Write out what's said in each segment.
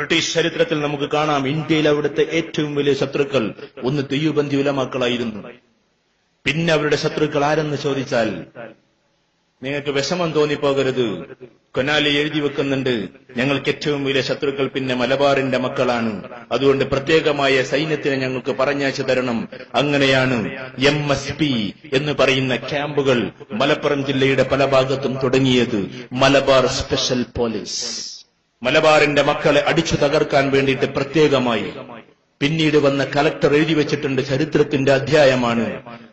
British ചരിത്രത്തിൽ നമുക്ക് കാണാം ഇന്ത്യയിൽ അവിടുത്തെ ഏറ്റവും വലിയ ശത്രുക്കൾ ഒന്ന് തെയ്യുബന്ധി ഉലമാക്കളായിരുന്നു. പിന്നെ അവരുടെ ശത്രുക്കൾ ആരെന്ന് ചോദിച്ചാൽ നിങ്ങൾക്ക് വിഷമം തോന്നിപ്പോകരുത്. കൊനാലി എഴുതി വെക്കുന്നുണ്ട് ഞങ്ങൾക്ക് ഏറ്റവും വലിയ ശത്രുക്കൾ പിന്നെ മലബാറിന്റെ മക്കളാണ്. അതുകൊണ്ട് പ്രത്യേകമായ സൈന്യത്തിന് ഞങ്ങൾക്ക് പറഞ്ഞയച്ചു തരണം. അങ്ങനെയാണ് എം എസ് പി എന്ന് പറയുന്ന ക്യാമ്പുകൾ മലപ്പുറം ജില്ലയുടെ പല ഭാഗത്തും തുടങ്ങിയത് മലബാർ സ്പെഷ്യൽ പോലീസ്. മലബാറിന്റെ മക്കളെ അടിച്ചു തകർക്കാൻ വേണ്ടിയിട്ട് പ്രത്യേകമായി പിന്നീട് വന്ന കലക്ടർ എഴുതി വെച്ചിട്ടുണ്ട് ചരിത്രത്തിന്റെ അധ്യായമാണ്.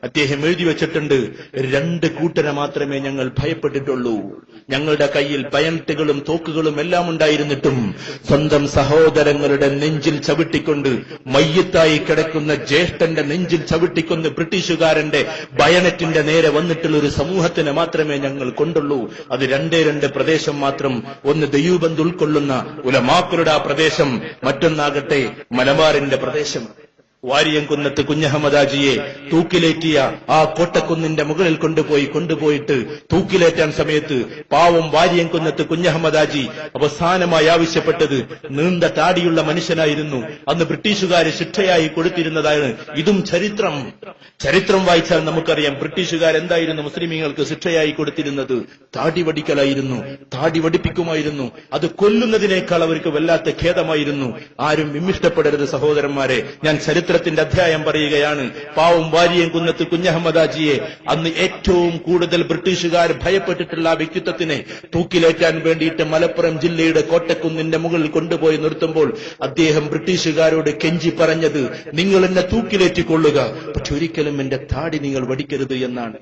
അദ്ദേഹം എഴുതി വെച്ചിട്ടുണ്ട് രണ്ട് കൂട്ടരെ മാത്രമേ ഞങ്ങൾ ഭയപ്പെട്ടിട്ടുള്ളൂ. ഞങ്ങളുടെ കയ്യിൽ പയന്റുകളും തോക്കുകളും എല്ലാം ഉണ്ടായിരുന്നിട്ടും സ്വന്തം സഹോദരങ്ങളുടെ നെഞ്ചിൽ ചവിട്ടിക്കൊണ്ട് മയ്യത്തായി കിടക്കുന്ന ജ്യേഷ്ഠന്റെ നെഞ്ചിൽ ചവിട്ടിക്കൊണ്ട് ബ്രിട്ടീഷുകാരന്റെ ബയനറ്റിന്റെ നേരെ വന്നിട്ടുള്ള ഒരു സമൂഹത്തിന് മാത്രമേ ഞങ്ങൾ കൊണ്ടുള്ളൂ. അത് രണ്ടേ രണ്ട് പ്രദേശം മാത്രം ഒന്ന് ദയൂബന്ത് ഉൾക്കൊള്ളുന്ന ഉലമാക്കളുടെ ആ പ്രദേശം മറ്റൊന്നാകട്ടെ മലബാറിന്റെ പ്രദേശം വാരിയംകുന്നത്ത് കുഞ്ഞഹമ്മദാജിയെ തൂക്കിലേറ്റിയ ആ കോട്ടക്കുന്നിന്റെ മുകളിൽ കൊണ്ടുപോയി കൊണ്ടുപോയിട്ട് തൂക്കിലേറ്റാൻ സമയത്ത് പാവം വാരിയംകുന്നത്ത് കുഞ്ഞഹമ്മദാജി അവസാനമായി ആവശ്യപ്പെട്ടത് നീണ്ട താടിയുള്ള മനുഷ്യനായിരുന്നു. അന്ന് ബ്രിട്ടീഷുകാർ ശിക്ഷയായി കൊടുത്തിരുന്നതാണ് ഇതും ചരിത്രം. ചരിത്രം വായിച്ചാൽ നമുക്കറിയാം ബ്രിട്ടീഷുകാർ എന്തായിരുന്നു മുസ്ലിമീങ്ങൾക്ക് ശിക്ഷയായി കൊടുത്തിരുന്നത്? താടി വടിക്കലായിരുന്നു താടി വടിപ്പിക്കുമായിരുന്നു. അത് കൊല്ലുന്നതിനേക്കാൾ അവർക്ക് വല്ലാത്ത ഖേദമായിരുന്നു. ആരും വിമ്മിഷ്ടപ്പെടരുത് സഹോദരന്മാരെ ഞാൻ ചരിത്രത്തിന്റെ അധ്യായം പറയുകയാണ് പാവം വാരിയം കുന്നത്ത് കുഞ്ഞഹമ്മദാജിയെ അന്ന് ഏറ്റവും കൂടുതൽ ബ്രിട്ടീഷുകാർ ഭയപ്പെട്ടിട്ടുള്ള വ്യക്തിത്വത്തിനെ തൂക്കിലേറ്റാൻ വേണ്ടിയിട്ട് മലപ്പുറം ജില്ലയുടെ കോട്ടക്കുന്നിന്റെ മുകളിൽ കൊണ്ടുപോയി നിർത്തുമ്പോൾ അദ്ദേഹം ബ്രിട്ടീഷുകാരോട് കെഞ്ചി പറഞ്ഞത് നിങ്ങൾ എന്നെ തൂക്കിലേറ്റിക്കൊള്ളുക പക്ഷെ ഒരിക്കലും എന്റെ താടി നിങ്ങൾ വടിക്കരുത് എന്നാണ്.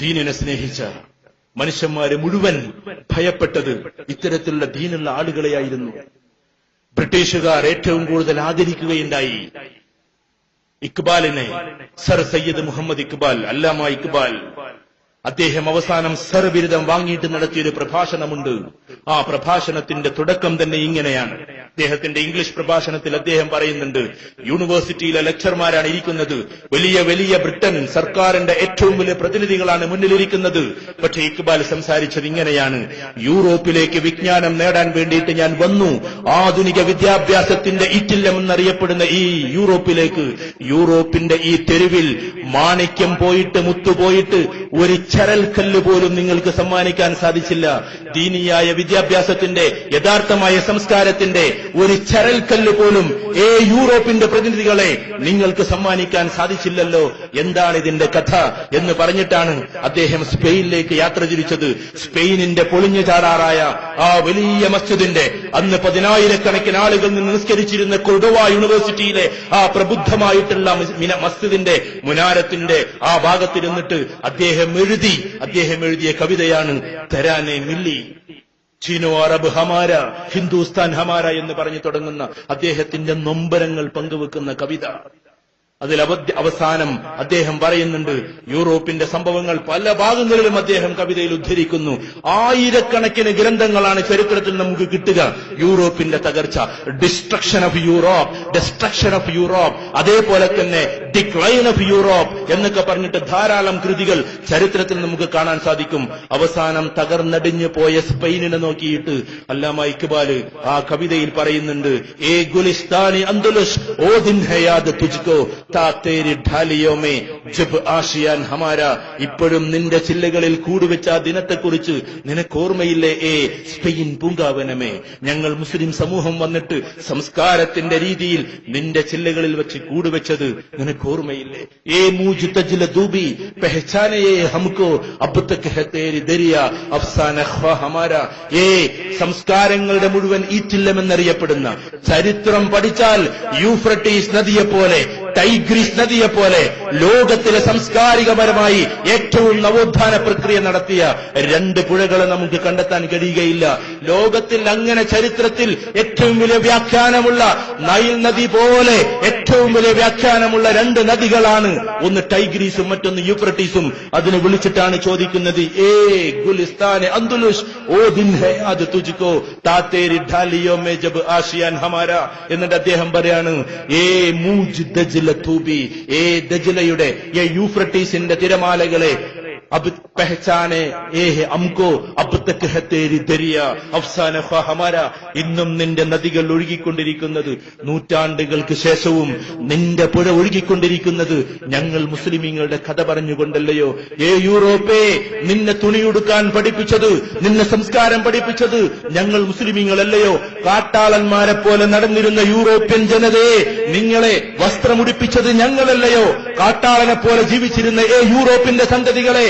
ദീനിനെ സ്നേഹിച്ച മനുഷ്യന്മാര് മുഴുവൻ ഭയപ്പെട്ടത് ഇത്തരത്തിലുള്ള ദീനുള്ള ആളുകളെയായിരുന്നു. ബ്രിട്ടീഷുകാർ ഏറ്റവും കൂടുതൽ ആദരിക്കുകയുണ്ടായി. ഇക്ബാലിനെ സർ സയ്യിദ് മുഹമ്മദ് ഇക്ബാൽ അല്ലാമ ഇക്ബാൽ അദ്ദേഹം അവസാനം സർ ബിരുദം വാങ്ങിയിട്ട് നടത്തിയൊരു പ്രഭാഷണമുണ്ട്. ആ പ്രഭാഷണത്തിന്റെ തുടക്കം തന്നെ ഇങ്ങനെയാണ്. അദ്ദേഹത്തിന്റെ ഇംഗ്ലീഷ് പ്രഭാഷണത്തിൽ അദ്ദേഹം പറയുന്നുണ്ട് യൂണിവേഴ്സിറ്റിയിലെ ലെക്ചർമാരാണ് ഇരിക്കുന്നത്. വലിയ വലിയ ബ്രിട്ടൻ സർക്കാരിന്റെ ഏറ്റവും വലിയ പ്രതിനിധികളാണ് മുന്നിലിരിക്കുന്നത്. പക്ഷേ ഇക്ബാൽ സംസാരിച്ചത് ഇങ്ങനെയാണ് യൂറോപ്പിലേക്ക് വിജ്ഞാനം നേടാൻ വേണ്ടിയിട്ട് ഞാൻ വന്നു. ആധുനിക വിദ്യാഭ്യാസത്തിന്റെ ഇറ്റില്ലം എന്നറിയപ്പെടുന്ന ഈ യൂറോപ്പിലേക്ക് യൂറോപ്പിന്റെ ഈ തെരുവിൽ മാണിക്യം പോയിട്ട് മുത്തുപോയിട്ട് ഒരു ചരൽക്കല്ല് പോലും നിങ്ങൾക്ക് സമ്മാനിക്കാൻ സാധിച്ചില്ല. ദീനിയായ വിദ്യാഭ്യാസത്തിന്റെ യഥാർത്ഥമായ സംസ്കാരത്തിന്റെ ഒരു ചരൽക്കല്ല് പോലും ഏ യൂറോപ്പിന്റെ പ്രതിനിധികളെ നിങ്ങൾക്ക് സമ്മാനിക്കാൻ സാധിച്ചില്ലല്ലോ. എന്താണ് ഇതിന്റെ കഥ എന്ന് പറഞ്ഞിട്ടാണ് അദ്ദേഹം സ്പെയിനിലേക്ക് യാത്ര തിരിച്ചത്. സ്പെയിനിന്റെ പൊളിഞ്ഞു ചാടാറായ ആ വലിയ മസ്ജിദിന്റെ അന്ന് പതിനായിരക്കണക്കിന് ആളുകൾ നിന്ന് നിസ്കരിച്ചിരുന്ന കൊടുവ യൂണിവേഴ്സിറ്റിയിലെ ആ പ്രബുദ്ധമായിട്ടുള്ള മസ്ജിദിന്റെ മുനാരത്തിന്റെ ആ ഭാഗത്തിരുന്നിട്ട് അദ്ദേഹം എഴുതി അദ്ദേഹം എഴുതിയ കവിതയാണ് തരാനെ milli. Chino Arab Hamara Hindustan Hamara എന്ന് പറഞ്ഞു തുടങ്ങുന്ന അദ്ദേഹത്തിന്റെ നൊമ്പരങ്ങൾ പങ്കുവെക്കുന്ന കവിത. അതിൽ അവസാനം അദ്ദേഹം പറയുന്നുണ്ട് യൂറോപ്പിന്റെ സംഭവങ്ങൾ പല ഭാഗങ്ങളിലും അദ്ദേഹം കവിതയിൽ ഉദ്ധരിക്കുന്നു. ആയിരക്കണക്കിന് ഗ്രന്ഥങ്ങളാണ് ചരിത്രത്തിൽ നമുക്ക് കിട്ടുക. യൂറോപ്പിന്റെ തകർച്ച. Destruction of Europe destruction of Europe അതേപോലെ തന്നെ ഡിക്ലൈൻ ഓഫ് യൂറോപ്പ് എന്നൊക്കെ പറഞ്ഞിട്ട് ധാരാളം കൃതികൾ ചരിത്രത്തിൽ നമുക്ക് കാണാൻ സാധിക്കും. അവസാനം തകർന്നടിഞ്ഞു പോയ സ്പെയിനിനെ നോക്കിയിട്ട് അല്ലാമ ഇക്ബാൽ ആ കവിതയിൽ പറയുന്നുണ്ട് ഏ ഗുലിസ്ഥാനി അന്തുലുഷ് ഓ ദിൻ ഹയാദ് തുജ്കോ താ തേരി ഢാലിയോമേ ജബ് ആഷിയാൻ ഹമാര ഇപ്പോഴും നിന്റെ ചില്ലകളിൽ കൂടുവെച്ച ആ ദിനത്തെക്കുറിച്ച് നിനക്ക് ഓർമ്മയില്ലേ ഏ സ്പെയിൻ പൂങ്കാവനമേ? ഞങ്ങൾ മുസ്ലിം സമൂഹം വന്നിട്ട് സംസ്കാരത്തിന്റെ രീതിയിൽ നിന്റെ ചില്ലകളിൽ വെച്ച് കൂടുവെച്ചത് നിനക്ക് ഓർമ്മയില്ലേ ഏ മൂജ് ഏ സംസ്കാരങ്ങളുടെ മുഴുവൻ ഈറ്റില്ലമെന്നറിയപ്പെടുന്ന ചരിത്രം പഠിച്ചാൽ യൂഫ്രട്ടീസ് നദിയെ പോലെ ടൈഗ്രീസ് നദിയെ പോലെ ലോകത്തിലെ സാംസ്കാരികപരമായി ഏറ്റവും നവോത്ഥാന പ്രക്രിയ നടത്തിയ രണ്ട് പുഴകളെ നമുക്ക് കണ്ടെത്താൻ കഴിയുകയില്ല. ലോകത്തിൽ അങ്ങനെ ചരിത്രത്തിൽ ഏറ്റവും വലിയ വ്യാഖ്യാനമുള്ള നൈൽ നദി പോലെ ഏറ്റവും വലിയ വ്യാഖ്യാനമുള്ള രണ്ട് നദികളാണ്. ഒന്ന് ടൈഗ്രീസും മറ്റൊന്ന് യൂഫ്രട്ടീസും അതിനെ വിളിച്ചിട്ടാണ് ചോദിക്കുന്നത് ഏ ഗുലിസ്ഥാനെ അന്തുലുഷ് ഓ ദിൻ അത് തുജിക്കോ താത്തേരി ഢാലിയോ മേ ജബ് ആഷിയാൻ ഹമാര എന്നിട്ട് അദ്ദേഹം പറയാണ് ഏ മൂജ് ദജില തൂബി ഏ ദജിലയുടെ ഏ യൂഫ്രട്ടീസിന്റെ തിരമാലകളെ പെഹച്ചാനെ ഏഹ് അംകോ അബ് തക്ക് ഹെ തേരി ദരിയ അഫ്സാന ഖ്വാ ഹമാര ഇന്നും നിന്റെ നദികൾ ഒഴുകിക്കൊണ്ടിരിക്കുന്നത് നൂറ്റാണ്ടുകൾക്ക് ശേഷവും നിന്റെ പുഴ ഒഴുകിക്കൊണ്ടിരിക്കുന്നത് ഞങ്ങൾ മുസ്ലിമീങ്ങളുടെ കഥ പറഞ്ഞുകൊണ്ടല്ലയോ? ഏ യൂറോപ്പേ നിന്നെ തുണിയുടുക്കാൻ പഠിപ്പിച്ചത് നിന്നെ സംസ്കാരം പഠിപ്പിച്ചത് ഞങ്ങൾ മുസ്ലിമീങ്ങളല്ലയോ? കാട്ടാളന്മാരെ പോലെ നടന്നിരുന്ന യൂറോപ്യൻ ജനതയെ നിങ്ങളെ വസ്ത്രമുടിപ്പിച്ചത് ഞങ്ങളല്ലയോ? കാട്ടാളനെ പോലെ ജീവിച്ചിരുന്ന ഏ യൂറോപ്പിന്റെ സന്തതികളെ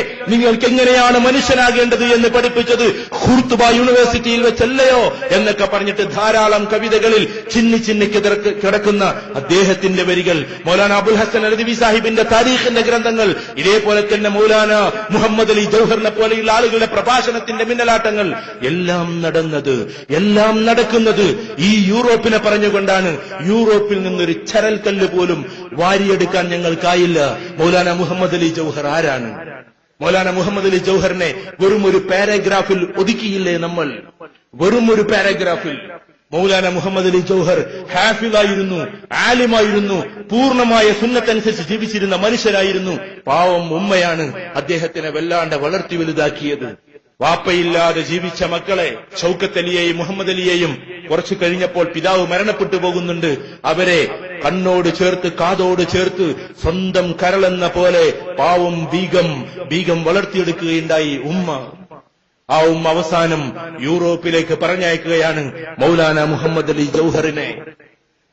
എങ്ങനെയാണ് മനുഷ്യനാകേണ്ടത് എന്ന് പഠിപ്പിച്ചത് ഹുർത്തുബ യൂണിവേഴ്സിറ്റിയിൽ വെച്ചല്ലയോ എന്നൊക്കെ പറഞ്ഞിട്ട് ധാരാളം കവിതകളിൽ ചിന്നി ചിന്നി കിടക്കുന്ന അദ്ദേഹത്തിന്റെ വരികൾ. മൗലാന അബുൽ ഹസൻ അലദവി സാഹിബിന്റെ താരീഖിന്റെ ഗ്രന്ഥങ്ങൾ ഇതേപോലെ തന്നെ മൗലാന മുഹമ്മദ് അലി ജൌഹറിനെ പോലെയുള്ള ആളുകളുടെ പ്രഭാഷണത്തിന്റെ മിന്നലാട്ടങ്ങൾ. എല്ലാം നടന്നത് എല്ലാം നടക്കുന്നത് ഈ യൂറോപ്പിനെ പറഞ്ഞുകൊണ്ടാണ്. യൂറോപ്പിൽ നിന്നൊരു ചരൽ കല്ല് പോലും വാരിയെടുക്കാൻ ഞങ്ങൾക്കായില്ല. മൗലാന മുഹമ്മദ് അലി ജൗഹർ ആരാണ്? മൗലാന മുഹമ്മദ് അലി ജൗഹറിനെ വെറും ഒരു പാരഗ്രാഫിൽ ഒതുക്കിയില്ലേ നമ്മൾ? വെറും ഒരു പാരഗ്രാഫിൽ. മൗലാന മുഹമ്മദ് അലി ജൗഹർ ഹാഫിദായിരുന്നു ആലിമായിരുന്നു പൂർണമായ സുന്നത്തനുസരിച്ച് ജീവിച്ചിരുന്ന മനുഷ്യരായിരുന്നു പാവം ഉമ്മയാണ് അദ്ദേഹത്തിനെ വല്ലാണ്ട് വളർത്തി വലുതാക്കിയത്. വാപ്പയില്ലാതെ ജീവിച്ച മക്കളെ ചൌക്കത്ത് അലിയെയും മുഹമ്മദ് അലിയെയും കുറച്ചു കഴിഞ്ഞപ്പോൾ പിതാവ് മരണപ്പെട്ടു പോകുന്നുണ്ട്. അവരെ കണ്ണോട് ചേർത്ത് കാതോട് ചേർത്ത് സ്വന്തം കരളെന്ന പോലെ പാവം ബീഗം ബീഗം വളർത്തിയെടുക്കുകയുണ്ടായി. ഉമ്മ. ആ ഉമ്മ അവസാനം യൂറോപ്പിലേക്ക് പറഞ്ഞയക്കുകയാണ് മൗലാന മുഹമ്മദ് അലി ജൌഹറിനെ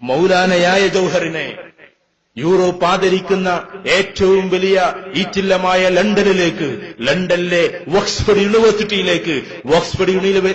മൗലാനയായ ജൗഹറിനെ യൂറോപ്പ് ആദരിക്കുന്ന ഏറ്റവും വലിയ ഈറ്റില്ലമായ ലണ്ടനിലേക്ക് ലണ്ടനിലെ ഓക്സ്ഫോർഡ് യൂണിവേഴ്സിറ്റിയിലേക്ക് ഓക്സ്ഫോർഡ്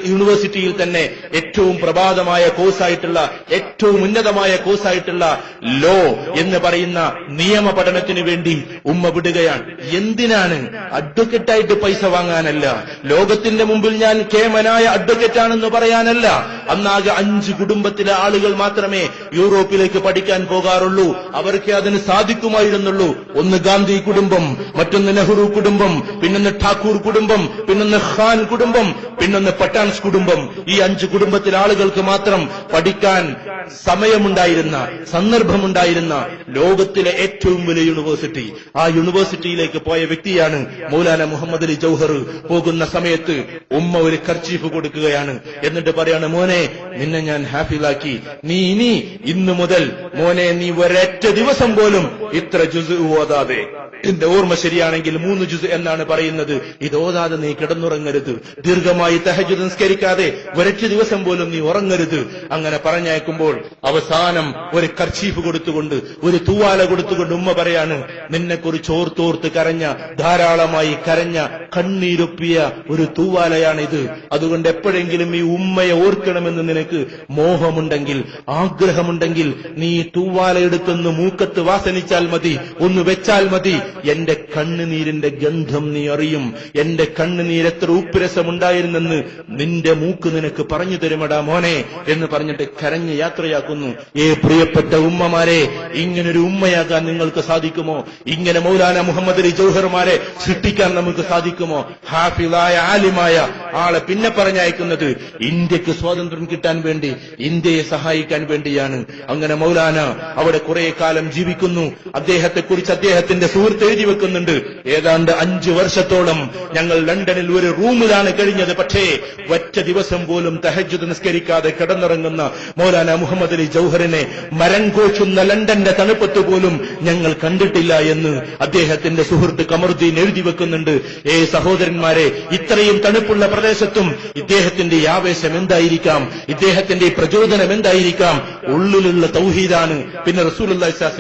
യൂണിവേഴ്സിറ്റിയിൽ തന്നെ ഏറ്റവും പ്രഭാതമായ കോഴ്സായിട്ടുള്ള ഏറ്റവും ഉന്നതമായ കോഴ്സായിട്ടുള്ള ലോ എന്ന് പറയുന്ന നിയമ പഠനത്തിന് വേണ്ടി ഉമ്മ വിടുകയാണ്. എന്തിനാണ് അഡ്വക്കറ്റായിട്ട് പൈസ വാങ്ങാനല്ല? ലോകത്തിന്റെ മുമ്പിൽ ഞാൻ കേമനായ അഡ്വക്കറ്റാണെന്ന് പറയാനല്ല. അന്നാകെ അഞ്ച് കുടുംബത്തിലെ ആളുകൾ മാത്രമേ യൂറോപ്പിലേക്ക് പഠിക്കാൻ പോകാറുള്ളൂ. അവർക്ക് അതിന് സാധിക്കുമായിരുന്നുള്ളൂ. ഒന്ന് ഗാന്ധി കുടുംബം മറ്റൊന്ന് നെഹ്റു കുടുംബം പിന്നൊന്ന് ഠാക്കൂർ കുടുംബം പിന്നൊന്ന് ഖാൻ കുടുംബം പിന്നൊന്ന് പട്ടാൻസ് കുടുംബം. ഈ അഞ്ച് കുടുംബത്തിലെ ആളുകൾക്ക് മാത്രം പഠിക്കാൻ സമയമുണ്ടായിരുന്ന സന്ദർഭമുണ്ടായിരുന്ന ലോകത്തിലെ ഏറ്റവും വലിയ യൂണിവേഴ്സിറ്റി. ആ യൂണിവേഴ്സിറ്റിയിലേക്ക് പോയ വ്യക്തിയാണ് മൗലാന മുഹമ്മദ് അലി ജൌഹർ. പോകുന്ന സമയത്ത് ഉമ്മ ഒരു കർച്ചീഫ് കൊടുക്കുകയാണ്. എന്നിട്ട് പറയാണ് മോനെ നിന്നെ ഞാൻ ഹാപ്പിലാക്കി നീ ഇനി ഇന്നു മുതൽ മോനെ നീ ഒരൊറ്റ ദിവസം പോലും ഇത്ര ജുസ് ഓതാതെ. എന്റെ ഓർമ്മ ശരിയാണെങ്കിൽ മൂന്ന് ജുസ് എന്നാണ് പറയുന്നത്. ഇത് ഓതാതെ നീ കിടന്നുറങ്ങരുത്. ദീർഘമായി തഹജു നിസ്കരിക്കാതെ ഒരൊറ്റ ദിവസം പോലും നീ ഉറങ്ങരുത്. അങ്ങനെ പറഞ്ഞയക്കുമ്പോൾ അവസാനം ഒരു കർച്ചീഫ് കൊടുത്തുകൊണ്ട് ഒരു തൂവാല കൊടുത്തുകൊണ്ട് ഉമ്മ പറയാണ് നിന്നെക്കുറിച്ച് ഓർത്തോർത്ത് കരഞ്ഞ ധാരാളമായി കരഞ്ഞ കണ്ണീരൊപ്പിയ ഒരു തൂവാലയാണ് ഇത് അതുകൊണ്ട് എപ്പോഴെങ്കിലും ഈ ഉമ്മയെ ഓർക്കണമെന്ന് നിനക്ക് മോഹമുണ്ടെങ്കിൽ ആഗ്രഹമുണ്ടെങ്കിൽ നീ തൂവാല എടുത്തെന്ന് എടുത്തൊന്ന് മൂക്കത്ത് വാസനിച്ചാൽ മതി ഒന്ന് വെച്ചാൽ മതി. എന്റെ കണ്ണുനീരിന്റെ ഗന്ധം നീ അറിയും. എന്റെ കണ്ണുനീർ എത്ര ഉപ്പുരസമുണ്ടായിരുന്നെന്ന് നിന്റെ മൂക്ക് നിനക്ക് പറഞ്ഞു തരുമടാ മോനെ എന്ന് പറഞ്ഞിട്ട് കരഞ്ഞ് യാത്രയാക്കുന്നു. ഏ പ്രിയപ്പെട്ട ഉമ്മമാരെ ഇങ്ങനൊരു ഉമ്മയാകാൻ നിങ്ങൾക്ക് സാധിക്കുമോ? ഇങ്ങനെ മൗലാന മുഹമ്മദ് അലി ജൗഹർമാരെ സൃഷ്ടിക്കാൻ നമുക്ക് സാധിക്കുമോ? ഹാഫിളായ ആലിമായ ആളെ പിന്നെ പറഞ്ഞയക്കുന്നത് ഇന്ത്യയ്ക്ക് സ്വാതന്ത്ര്യം കിട്ടാൻ വേണ്ടി ഇന്ത്യയെ സഹായിക്കാൻ വേണ്ടിയാണ്. അങ്ങനെ മൗലാന അവിടെ കുറെ കാലം ജീവിക്കുന്നു. അദ്ദേഹത്തെ കുറിച്ച് അദ്ദേഹത്തിന്റെ സുഹൃത്ത് എഴുതി വെക്കുന്നുണ്ട്. ഏതാണ്ട് അഞ്ചു വർഷത്തോളം ഞങ്ങൾ ലണ്ടനിൽ ഒരു റൂമിലാണ് കഴിഞ്ഞത്. പക്ഷേ ഒറ്റ ദിവസം പോലും തഹജ്ജുദ് നിസ്കരിക്കാതെ കിടന്നിറങ്ങുന്ന മൗലാന മുഹമ്മദ് അലി ജൌഹറിനെ മരം കോച്ചുന്ന ലണ്ടന്റെ തണുപ്പത്ത് പോലും ഞങ്ങൾ കണ്ടിട്ടില്ല എന്ന് അദ്ദേഹത്തിന്റെ സുഹൃത്ത് കമറുദ്ദീൻ എഴുതി വെക്കുന്നുണ്ട്. ഏ സഹോദരന്മാരെ ഇത്രയും തണുപ്പുള്ള പ്രദേശത്തും ഇദ്ദേഹത്തിന്റെ ആവേശം എന്തായിരിക്കാം? ഇദ്ദേഹത്തിന്റെ പ്രചോദനം എന്തായിരിക്കാം? ഉള്ളിലുള്ള തൗഹീദാണ്. പിന്നെ റസൂൽ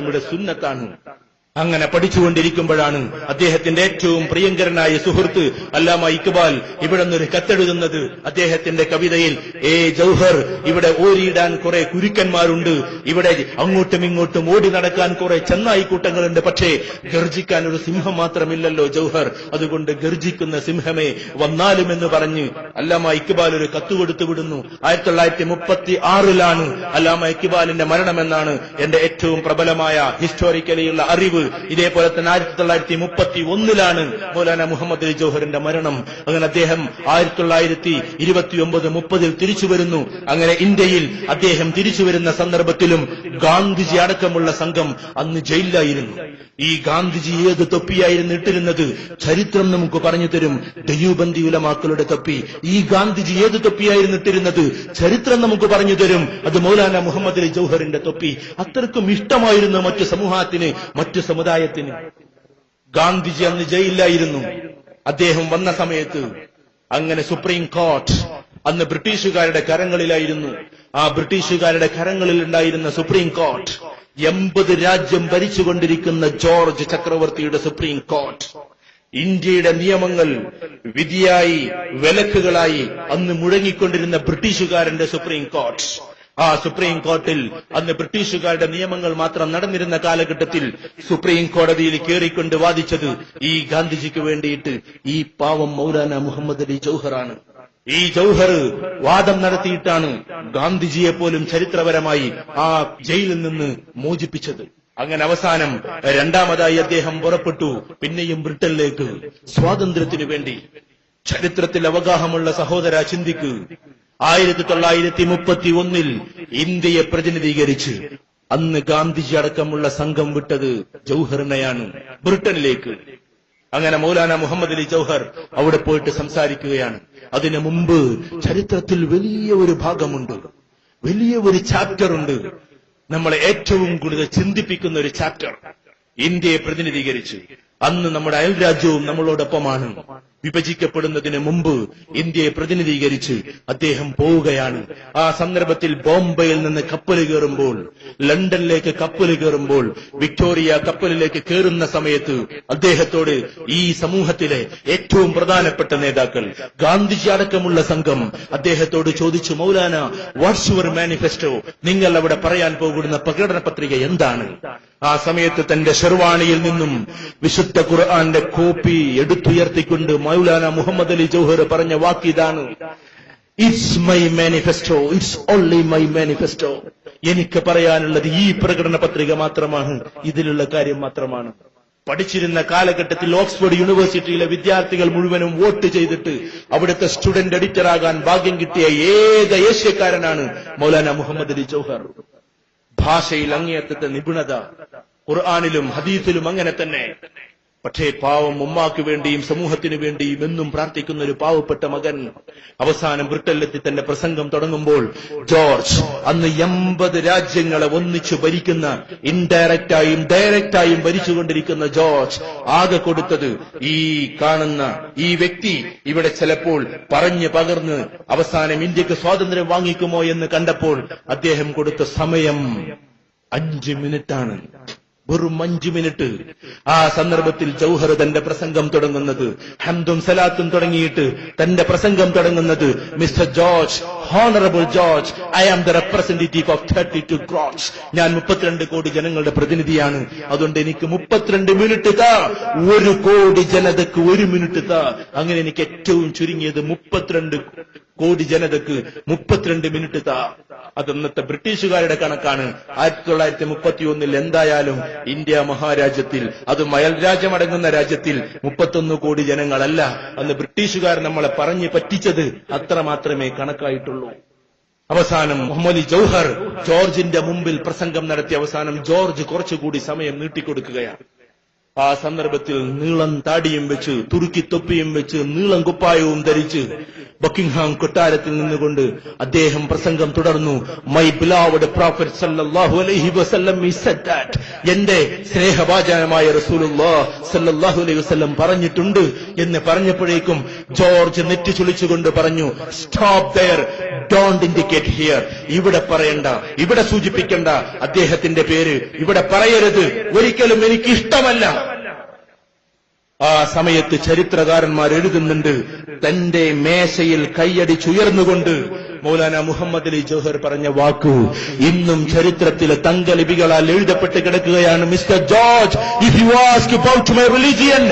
അള്ളാഹിസ്ലാസിയുടെ സുന്നത്താണ്. അങ്ങനെ പഠിച്ചുകൊണ്ടിരിക്കുമ്പോഴാണ് അദ്ദേഹത്തിന്റെ ഏറ്റവും പ്രിയങ്കരനായ സുഹൃത്ത് അല്ലാമ ഇക്ബാൽ ഇവിടെ നിന്നൊരു കത്തെഴുതുന്നത്. അദ്ദേഹത്തിന്റെ കവിതയിൽ ഏ ജൗഹർ ഇവിടെ ഓരിയിടാൻ കുറെ കുരുക്കന്മാരുണ്ട്. ഇവിടെ അങ്ങോട്ടും ഇങ്ങോട്ടും ഓടി നടക്കാൻ കുറെ ചെന്നായിക്കൂട്ടങ്ങളുണ്ട് പക്ഷേ ഗർജിക്കാൻ ഒരു സിംഹം മാത്രമില്ലല്ലോ ജൗഹർ. അതുകൊണ്ട് ഗർജിക്കുന്ന സിംഹമേ വന്നാലും എന്ന് പറഞ്ഞ് അല്ലാമ ഇക്ബാൽ ഒരു കത്ത് കൊടുത്തു വിടുന്നു. ആയിരത്തി തൊള്ളായിരത്തി മുപ്പത്തി ആറിലാണ് അല്ലാമ ഇക്ബാലിന്റെ മരണമെന്നാണ് എന്റെ ഏറ്റവും പ്രബലമായ ഹിസ്റ്റോറിക്കലിയുള്ള അറിവ്. ഇതേപോലെ തന്നെ ആയിരത്തി തൊള്ളായിരത്തി മുപ്പത്തി ഒന്നിലാണ് മൗലാന മുഹമ്മദ് അലി ജോഹറിന്റെ മരണം. അങ്ങനെ അദ്ദേഹം ആയിരത്തി തൊള്ളായിരത്തി ഇരുപത്തിയൊമ്പത് മുപ്പതിൽ തിരിച്ചു വരുന്നു. അങ്ങനെ ഇന്ത്യയിൽ അദ്ദേഹം തിരിച്ചു വരുന്ന സന്ദർഭത്തിലും ഗാന്ധിജി അടക്കമുള്ള സംഘം അന്ന് ജയിലിലായിരുന്നു. ഈ ഗാന്ധിജി ഏത് തൊപ്പിയായിരുന്നു ഇട്ടിരുന്നത്? ചരിത്രം നമുക്ക് പറഞ്ഞു തരും. ദയൂബന്ധി ഉലമാക്കളുടെ തൊപ്പി. ഈ ഗാന്ധിജി ഏത് തൊപ്പിയായിരുന്നു ഇട്ടിരുന്നത്? ചരിത്രം നമുക്ക് പറഞ്ഞു തരും. അത് മൗലാന മുഹമ്മദ് അലി ജൗഹറിന്റെ തൊപ്പി. അത്രക്കും ഇഷ്ടമായിരുന്നു മറ്റു സമൂഹത്തിന് മറ്റു സമുദായത്തിന് ഗാന്ധിജി അന്ന് ജയിലിലായിരുന്നു. അദ്ദേഹം വന്ന സമയത്ത് അങ്ങനെ സുപ്രീം കോർട്ട് അന്ന് ബ്രിട്ടീഷുകാരുടെ കരങ്ങളിലായിരുന്നു. ആ ബ്രിട്ടീഷുകാരുടെ കരങ്ങളിൽ ഉണ്ടായിരുന്ന സുപ്രീം കോർട്ട് എൺപത് രാജ്യം ഭരിച്ചുകൊണ്ടിരിക്കുന്ന ജോർജ് ചക്രവർത്തിയുടെ സുപ്രീം കോർട്ട് ഇന്ത്യയുടെ നിയമങ്ങൾ വിധിയായി വിലക്കുകളായി അന്ന് മുഴങ്ങിക്കൊണ്ടിരുന്ന ബ്രിട്ടീഷുകാരന്റെ സുപ്രീം കോർട്ട് ആ സുപ്രീം കോർട്ടിൽ അന്ന് ബ്രിട്ടീഷുകാരുടെ നിയമങ്ങൾ മാത്രം നടന്നിരുന്ന കാലഘട്ടത്തിൽ സുപ്രീം കോടതിയിൽ കയറിക്കൊണ്ട് വാദിച്ചത് ഈ ഗാന്ധിജിക്ക് വേണ്ടിയിട്ട് ഈ പാവം മൗലാന മുഹമ്മദ് അലി ജൗഹറാണ്. ഈ ജൗഹർ വാദം നടത്തിയിട്ടാണ് ഗാന്ധിജിയെ പോലും ചരിത്രപരമായി ആ ജയിലിൽ നിന്ന് മോചിപ്പിച്ചത്. അങ്ങനെ അവസാനം രണ്ടാമതായി അദ്ദേഹം പുറപ്പെട്ടു. പിന്നെയും ബ്രിട്ടനിലേക്ക് സ്വാതന്ത്ര്യത്തിനു വേണ്ടി. ചരിത്രത്തിൽ അവഗാഹമുള്ള സഹോദര ചിന്തിക്ക് ആയിരത്തി തൊള്ളായിരത്തി മുപ്പത്തി ഒന്നിൽ ഇന്ത്യയെ പ്രതിനിധീകരിച്ച് അന്ന് ഗാന്ധിജി അടക്കമുള്ള സംഘം വിട്ടത് ജൗഹറിനെയാണ് ബ്രിട്ടനിലേക്ക്. അങ്ങനെ മൗലാന മുഹമ്മദ് അലി ജൗഹർ അവിടെ പോയിട്ട് സംസാരിക്കുകയാണ്. അതിനു മുമ്പ് ചരിത്രത്തിൽ വലിയ ഒരു ഭാഗമുണ്ട്. വലിയ ഒരു ചാപ്റ്റർ ഉണ്ട്. നമ്മളെ ഏറ്റവും കൂടുതൽ ചിന്തിപ്പിക്കുന്ന ഒരു ചാപ്റ്റർ ഇന്ത്യയെ പ്രതിനിധീകരിച്ച്. അന്ന് നമ്മുടെ അയൽരാജ്യവും നമ്മളോടൊപ്പമാണ്. വിഭജിക്കപ്പെടുന്നതിന് മുമ്പ് ഇന്ത്യയെ പ്രതിനിധീകരിച്ച് അദ്ദേഹം പോവുകയാണ്. ആ സന്ദർഭത്തിൽ ബോംബെയിൽ നിന്ന് കപ്പൽ കയറുമ്പോൾ ലണ്ടനിലേക്ക് കപ്പൽ കയറുമ്പോൾ വിക്ടോറിയ കപ്പലിലേക്ക് കയറുന്ന സമയത്ത് അദ്ദേഹത്തോട് ഈ സമൂഹത്തിലെ ഏറ്റവും പ്രധാനപ്പെട്ട നേതാക്കൾ ഗാന്ധിജി അടക്കമുള്ള സംഘം അദ്ദേഹത്തോട് ചോദിച്ചു മൗലാന വാട്സ് യുവർ മാനിഫെസ്റ്റോ? നിങ്ങൾ അവിടെ പറയാൻ പോകുന്ന പ്രകടന പത്രിക എന്താണ്? ആ സമയത്ത് തന്റെ ഷെർവാണിയിൽ നിന്നും വിശുദ്ധ ഖുർആന്റെ കോപ്പി എടുത്തുയർത്തിക്കൊണ്ട് മൗലാന മുഹമ്മദ് അലി ജൗഹർ പറഞ്ഞ വാക്കിതാണ് it's my manifesto it's only my manifesto എനിക്ക് പറയാനുള്ളത് ഈ പ്രകടന പത്രിക മാത്രമാണ്. ഇതിലുള്ള കാര്യം മാത്രമാണ്. പഠിച്ചിരുന്ന കാലഘട്ടത്തിൽ ഓക്സ്ഫോർഡ് യൂണിവേഴ്സിറ്റിയിലെ വിദ്യാർത്ഥികൾ മുഴുവനും വോട്ട് ചെയ്തിട്ട് അവിടുത്തെ സ്റ്റുഡന്റ് എഡിറ്റർ ആകാൻ ഭാഗ്യം കിട്ടിയ ഏക ഏഷ്യക്കാരനാണ് മൗലാന മുഹമ്മദ് അലി ജൗഹർ. ഭാഷയിൽ അങ്ങേയറ്റത്തെ നിപുണത ഖുർആാനിലും ഹദീസിലും അങ്ങനെ തന്നെ. പക്ഷേ പാവം ഉമ്മാക്ക് വേണ്ടിയും സമൂഹത്തിനു വേണ്ടിയും എന്നും പ്രാർത്ഥിക്കുന്ന ഒരു പാവപ്പെട്ട മകൻ അവസാനം ബ്രിട്ടനിലെത്തി തന്റെ പ്രസംഗം തുടങ്ങുമ്പോൾ ജോർജ് അന്ന് എൺപത് രാജ്യങ്ങളെ ഒന്നിച്ചു ഭരിക്കുന്ന ഇൻഡയറക്റ്റായും ഡയറക്റ്റായും ഭരിച്ചുകൊണ്ടിരിക്കുന്ന ജോർജ് ആകെ കൊടുത്തത് ഈ കാണുന്ന ഈ വ്യക്തി ഇവിടെ ചിലപ്പോൾ പറഞ്ഞു പകർന്ന് അവസാനം ഇന്ത്യയ്ക്ക് സ്വാതന്ത്ര്യം വാങ്ങിക്കുമോ എന്ന് കണ്ടപ്പോൾ അദ്ദേഹം കൊടുത്ത സമയം അഞ്ച് മിനിറ്റാണ്. വെറും അഞ്ചു മിനിറ്റ്. ആ സന്ദർഭത്തിൽ ജൗഹർ തന്റെ പ്രസംഗം തുടങ്ങുന്നത് ഹംദും സലാത്തും തുടങ്ങിയിട്ട് തന്റെ പ്രസംഗം തുടങ്ങുന്നത് mister George honourable George I am the representative of thirty two crores ഞാൻ മുപ്പത്തിരണ്ട് കോടി ജനങ്ങളുടെ പ്രതിനിധിയാണ്. അതുകൊണ്ട് എനിക്ക് മുപ്പത്തിരണ്ട് മിനിറ്റ് താ. ഒരു കോടി ജനതക്ക് ഒരു മിനിറ്റ് താ. അങ്ങനെ എനിക്ക് ഏറ്റവും ചുരുങ്ങിയത് മുപ്പത്തിരണ്ട് കോടി ജനതക്ക് മുപ്പത്തിരണ്ട് മിനിറ്റ് താ. അതന്നത്തെ ബ്രിട്ടീഷുകാരുടെ കണക്കാണ്. ആയിരത്തി തൊള്ളായിരത്തി മുപ്പത്തി ഒന്നിൽ എന്തായാലും ഇന്ത്യ മഹാരാജ്യത്തിൽ അത് മയൽ രാജ്യമടങ്ങുന്ന രാജ്യത്തിൽ മുപ്പത്തൊന്ന് കോടി ജനങ്ങളല്ല. അന്ന് ബ്രിട്ടീഷുകാർ നമ്മളെ പറഞ്ഞു പറ്റിച്ചത് അത്ര മാത്രമേ കണക്കായിട്ടുള്ളൂ. അവസാനം മുഹമ്മദ് ജൌഹർ ജോർജിന്റെ മുമ്പിൽ പ്രസംഗം നടത്തി അവസാനം ജോർജ് കുറച്ചുകൂടി സമയം നീട്ടിക്കൊടുക്കുകയാണ്. ആ സന്ദർഭത്തിൽ നീളം താടിയും വെച്ച് തുറുക്കി തൊപ്പിയും വെച്ച് നീളം കുപ്പായവും ധരിച്ച് ബക്കിംഗ്ഹാം കൊട്ടാരത്തിൽ നിന്നുകൊണ്ട് അദ്ദേഹം പ്രസംഗം തുടർന്നു. മൈ ബിലാവഡ് പ്രോഫറ്റ് സല്ലല്ലാഹു അലൈഹി വസല്ലം എന്റെ സ്നേഹവാചനമായ റസൂലുള്ളാഹ് സല്ലല്ലാഹു അലൈഹി വസല്ലം പറഞ്ഞിട്ടുണ്ട് എന്ന് പറഞ്ഞപ്പോഴേക്കും ജോർജ് നെറ്റി ചുളിച്ചുകൊണ്ട് പറഞ്ഞു stop there don't indicate here ഇവിടെ പറയണ്ട ഇവിടെ സൂചിപ്പിക്കണ്ട. അദ്ദേഹത്തിന്റെ പേര് ഇവിടെ പറയരുത്. ഒരിക്കലും എനിക്ക് ഇഷ്ടമല്ല. ആ സമയത്ത് ചരിത്രകാരന്മാർ എഴുതുന്നുണ്ട് തന്റെ മേശയിൽ കൈയടിച്ചുയർന്നുകൊണ്ട് മൗലാന മുഹമ്മദ് അലി ജോഹർ പറഞ്ഞ വാക്കു ഇന്നും ചരിത്രത്തിലെ തങ്കലിപികളാൽ എഴുതപ്പെട്ട് കിടക്കുകയാണ് mister George if you ask about my religion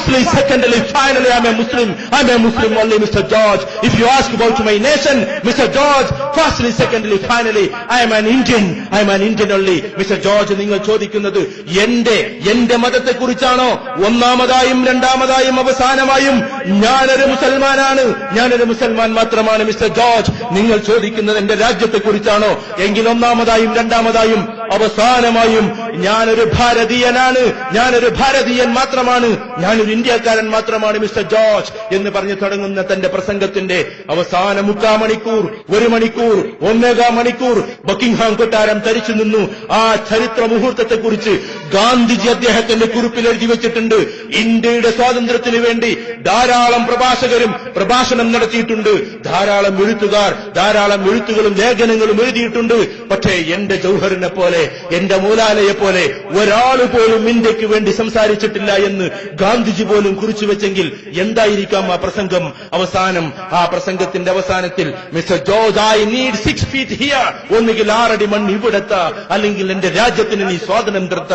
Firstly, secondly, finally, I'm a Muslim. I'm a Muslim only, Mr. George. If you ask about my nation, Mr. George, firstly, secondly, finally, I am an Indian. I am an Indian only. Mr. George, നിങ്ങൾ ചോദിക്കുന്നത് എന്റെ എന്റെ മതത്തെക്കുറിച്ചാണോ ഒന്നാമതായും രണ്ടാമതായും അവസാനമായും ഞാനൊരു മുസൽമാനാണ് ഞാനൊരു മുസൽമാൻ മാത്രമാണ് mister George നിങ്ങൾ ചോദിക്കുന്നത് എന്റെ രാജ്യത്തെക്കുറിച്ചാണോ എങ്കിൽ ഒന്നാമതായും രണ്ടാമതായും അവസാനമായും ഞാനൊരു ഭാരതീയനാണ് ഞാനൊരു ഭാരതീയൻ മാത്രമാണ് ഞാനൊരു ഇന്ത്യക്കാരൻ മാത്രമാണ് മിസ്റ്റർ ജോർജ് എന്ന് പറഞ്ഞു തുടങ്ങുന്ന തന്റെ പ്രസംഗത്തിന്റെ അവസാന മുക്കാ മണിക്കൂർ ഒരു മണിക്കൂർ ഒന്നേകാ മണിക്കൂർ ബക്കിംഗ്ഹാം കൊട്ടാരം തരിച്ചു നിന്നു. ആ ചരിത്ര മുഹൂർത്തത്തെക്കുറിച്ച് ഗാന്ധിജി അദ്ദേഹത്തിന്റെ കുറിപ്പിൽ എഴുതി വെച്ചിട്ടുണ്ട്. ഇന്ത്യയുടെ സ്വാതന്ത്ര്യത്തിന് വേണ്ടി ധാരാളം പ്രഭാഷകരും പ്രഭാഷണം നടത്തിയിട്ടുണ്ട്. ധാരാളം എഴുത്തുകാർ ധാരാളം എഴുത്തുകളും ലേഖനങ്ങളും എഴുതിയിട്ടുണ്ട്. പക്ഷേ എന്റെ ജൗഹറിനെ പോലെ എന്റെ മൂലാലയെ പോലെ ഒരാൾ പോലും ഇന്ത്യയ്ക്ക് വേണ്ടി സംസാരിച്ചിട്ടില്ല എന്ന് ഗാന്ധിജി പോലും കുറിച്ചു വെച്ചെങ്കിൽ എന്തായിരിക്കാം ആ പ്രസംഗം? അവസാനം ആ പ്രസംഗത്തിന്റെ അവസാനത്തിൽ mister George I need six feet here. ഒന്നുകിൽ ആറടി മണ്ണ് ഇവിടെത്ത അല്ലെങ്കിൽ എന്റെ രാജ്യത്തിന് നീ സ്വാതന്ത്ര്യം തൃത്ത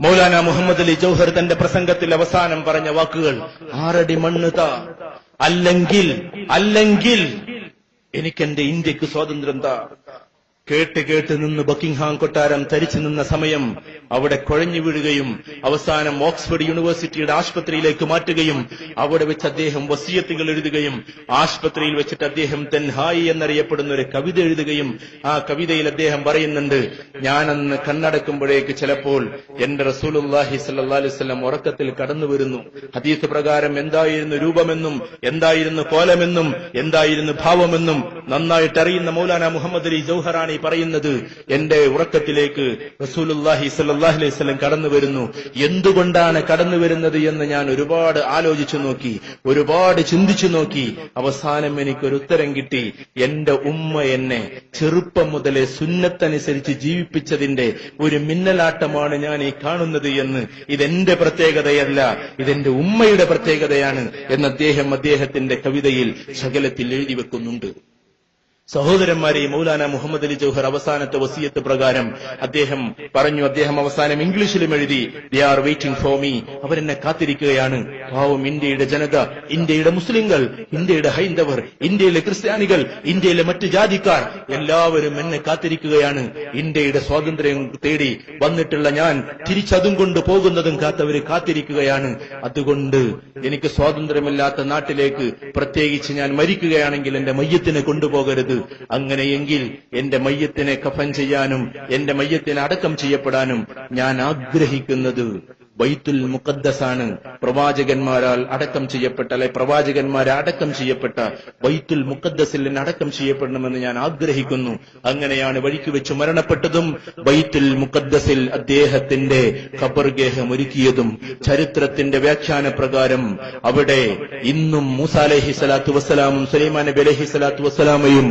മൗലാന മുഹമ്മദ് അലി ജൌഹർ തന്റെ പ്രസംഗത്തിൽ അവസാനം പറഞ്ഞ വാക്കുകൾ ആറടി മണ്ണ് താ അല്ലെങ്കിൽ അല്ലെങ്കിൽ എനിക്കെന്റെ ഇന്ത്യയ്ക്ക് സ്വാതന്ത്ര്യം താ കേട്ട് കേട്ട് നിന്ന് ബക്കിംഗ്ഹാം കൊട്ടാരം തരിച്ചു നിന്ന സമയം അവിടെ കുഴഞ്ഞു വീഴുകയും അവസാനം ഓക്സ്ഫോർഡ് യൂണിവേഴ്സിറ്റിയുടെ ആശുപത്രിയിലേക്ക് മാറ്റുകയും അവിടെ വെച്ച് അദ്ദേഹം വസീയത്തുകൾ എഴുതുകയും ആശുപത്രിയിൽ വെച്ചിട്ട് അദ്ദേഹം തെൻഹായി എന്നറിയപ്പെടുന്ന ഒരു കവിത എഴുതുകയും ആ കവിതയിൽ അദ്ദേഹം പറയുന്നുണ്ട് ഞാനന്ന് കണ്ണടക്കുമ്പോഴേക്ക് ചിലപ്പോൾ എന്റെ റസൂലുല്ലാഹി സല്ലാസ്ലം ഉറക്കത്തിൽ കടന്നു വരുന്നു ഹദീസ് പ്രകാരം എന്തായിരുന്നു രൂപമെന്നും എന്തായിരുന്നു കോലമെന്നും എന്തായിരുന്നു ഭാവമെന്നും നന്നായിട്ട് അറിയുന്ന മൗലാന മുഹമ്മദ് അലി ജൗഹറാണ് ഈ പറയുന്നത് എന്റെ ഉറക്കത്തിലേക്ക് റസൂലുല്ലാഹി സല്ലാഹി അലൈഹി വസല്ലം കടന്നു വരുന്നു. എന്തുകൊണ്ടാണ് കടന്നു വരുന്നത് എന്ന് ഞാൻ ഒരുപാട് ആലോചിച്ചു നോക്കി ഒരുപാട് ചിന്തിച്ചു നോക്കി. അവസാനം എനിക്കൊരു ഉത്തരം കിട്ടി. എന്റെ ഉമ്മ എന്നെ ചെറുപ്പം മുതലേ സുന്നത്തനുസരിച്ച് ജീവിപ്പിച്ചതിന്റെ ഒരു മിന്നലാട്ടമാണ് ഞാൻ ഈ കാണുന്നത് എന്ന് ഇതെന്റെ പ്രത്യേകതയല്ല ഇതെന്റെ ഉമ്മയുടെ പ്രത്യേകതയാണ് എന്ന് അദ്ദേഹം അദ്ദേഹത്തിന്റെ കവിതയിൽ ശകലത്തിൽ എഴുതി വെക്കുന്നുണ്ട്. സഹോദരന്മാരെ മൗലാന മുഹമ്മദ് അലി ജൗഹർ അവസാനത്തെ വസീയത്ത് പ്രകാരം അദ്ദേഹം പറഞ്ഞു അദ്ദേഹം അവസാനം ഇംഗ്ലീഷിലും എഴുതി they are waiting for me അവരെന്നെ കാത്തിരിക്കുകയാണ്. പാവം ഇന്ത്യയുടെ ജനത ഇന്ത്യയുടെ മുസ്ലിങ്ങൾ ഇന്ത്യയുടെ ഹൈന്ദവർ ഇന്ത്യയിലെ ക്രിസ്ത്യാനികൾ ഇന്ത്യയിലെ മറ്റ് ജാതിക്കാർ എല്ലാവരും എന്നെ കാത്തിരിക്കുകയാണ്. ഇന്ത്യയുടെ സ്വാതന്ത്ര്യം തേടി വന്നിട്ടുള്ള ഞാൻ തിരിച്ചതും കൊണ്ട് പോകുന്നതും കാത്തവര് കാത്തിരിക്കുകയാണ്. അതുകൊണ്ട് എനിക്ക് സ്വാതന്ത്ര്യമില്ലാത്ത നാട്ടിലേക്ക് പ്രത്യേകിച്ച് ഞാൻ മരിക്കുകയാണെങ്കിൽ എന്റെ മയ്യത്തിനെ കൊണ്ടുപോകരുത്. അങ്ങനെയെങ്കിൽ എന്റെ മയ്യത്തിനെ കഫൻ ചെയ്യാനും എന്റെ മയ്യത്തിനെ അടക്കം ചെയ്യപ്പെടാനും ഞാൻ ആഗ്രഹിക്കുന്നത് ബൈത്തുൽ മുഖദ്ദസാണ് പ്രവാചകന്മാരാൽ അടക്കം ചെയ്യപ്പെട്ട അല്ലെ പ്രവാചകന്മാരെ അടക്കം ചെയ്യപ്പെട്ട ബൈത്തുൽ മുഖദ്ദസിൽ നിന്ന് അടക്കം ചെയ്യപ്പെടണമെന്ന് ഞാൻ ആഗ്രഹിക്കുന്നു. അങ്ങനെയാണ് വഴിക്ക് വെച്ച് മരണപ്പെട്ടതും ബൈത്തുൽ മുഖദ്ദസിൽ അദ്ദേഹത്തിന്റെ ഖബർഗേഹം ഒരുക്കിയതും. ചരിത്രത്തിന്റെ വ്യാഖ്യാന പ്രകാരം അവിടെ ഇന്നും മൂസ അലഹി സ്വലാത്തു വസ്സലാമും സുലൈമാൻ നബി അലഹി സ്വലാത്തു വസ്സലാമയും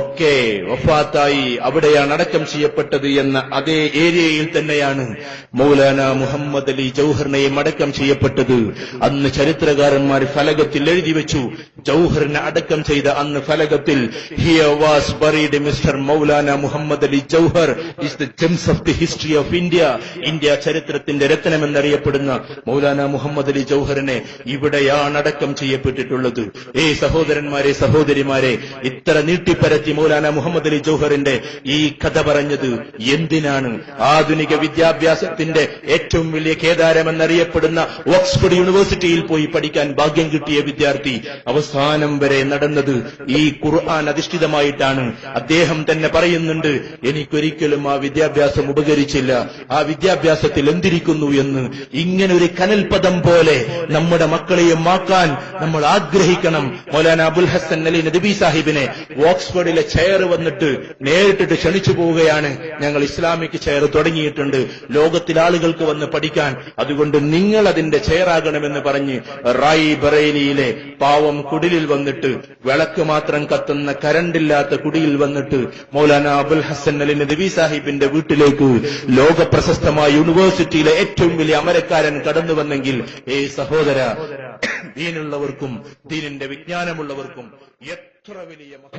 ഒക്കെ വഫാത്തായി അവിടെയാണ് അടക്കം ചെയ്യപ്പെട്ടത് എന്ന അതേ ഏരിയയിൽ തന്നെയാണ്. മൗലാന മുഹമ്മദ് അലി ജൗഹറിനെയും അടക്കം ചെയ്യപ്പെട്ടത്. അന്ന് ചരിത്രകാരന്മാർ ഫലകത്തിൽ എഴുതി വെച്ചു. ജൗഹറിനെ അടക്കം ചെയ്ത അന്ന് ഫലകത്തിൽ was buried mister Maulana Muhammad Ali Jauhar. Is the gems of the history of India India ചരിത്രത്തിന്റെ രത്നമെന്നറിയപ്പെടുന്ന മൗലാന മുഹമ്മദ് അലി ജൗഹറിനെ ഇവിടെയാണ് അടക്കം ചെയ്യപ്പെട്ടിട്ടുള്ളത്. ഏ സഹോദരന്മാരെ സഹോദരിമാരെ ഇത്ര നീട്ടിപ്പരത്തി മൗലാന മുഹമ്മദ് അലി ജൗഹറിന്റെ ഈ കഥ പറഞ്ഞത് എന്തിനാണ്? ആധുനിക വിദ്യാഭ്യാസത്തിന്റെ ഏറ്റവും വലിയ കേദാരമെന്നറിയപ്പെടുന്ന ഓക്സ്ഫോർഡ് യൂണിവേഴ്സിറ്റിയിൽ പോയി പഠിക്കാൻ ഭാഗ്യം കിട്ടിയ വിദ്യാർത്ഥി അവസാനം വരെ നടന്നത് ഈ ഖുർആൻ അധിഷ്ഠിതമായിട്ടാണ്. അദ്ദേഹം തന്നെ പറയുന്നുണ്ട് എനിക്കൊരിക്കലും ആ വിദ്യാഭ്യാസം ഉപകരിച്ചില്ല. ആ വിദ്യാഭ്യാസത്തിൽ എന്തിരിക്കുന്നു എന്ന് ഇങ്ങനൊരു കനൽപദം പോലെ നമ്മുടെ മക്കളെയും മാക്കാൻ നമ്മൾ ആഗ്രഹിക്കണം മൗലാന അബുൽ ഹസൻ അലി നദബി സാഹിബിനെ ഓക്സ്ഫോർഡിലെ ചെയർ വന്നിട്ട് നേരിട്ടിട്ട് ക്ഷണിച്ചു പോവുകയാണ്. ഞങ്ങൾ ഇസ്ലാമിക് ചെയർ തുടങ്ങിയിട്ടുണ്ട്. ലോകത്തിലെ ആളുകൾക്ക് വന്ന് പഠിക്കാൻ അതുകൊണ്ട് നിങ്ങൾ അതിന്റെ ചെയറാകണമെന്ന് പറഞ്ഞ് റായി ബറേലിയിലെ പാവം കുടിലിൽ വന്നിട്ട് വിളക്ക് മാത്രം കത്തുന്ന കരണ്ടില്ലാത്ത കുടിയിൽ വന്നിട്ട് മൗലാന അബുൽ ഹസൻ അലി നദബി സാഹിബിന്റെ വീട്ടിലേക്ക് ലോക പ്രശസ്തമായ യൂണിവേഴ്സിറ്റിയിലെ ഏറ്റവും വലിയ അമരക്കാരൻ കടന്നു വന്നെങ്കിൽ ഏ സഹോദര ദീനുള്ളവർക്കും ദീനിന്റെ വിജ്ഞാനമുള്ളവർക്കും എത്ര വലിയ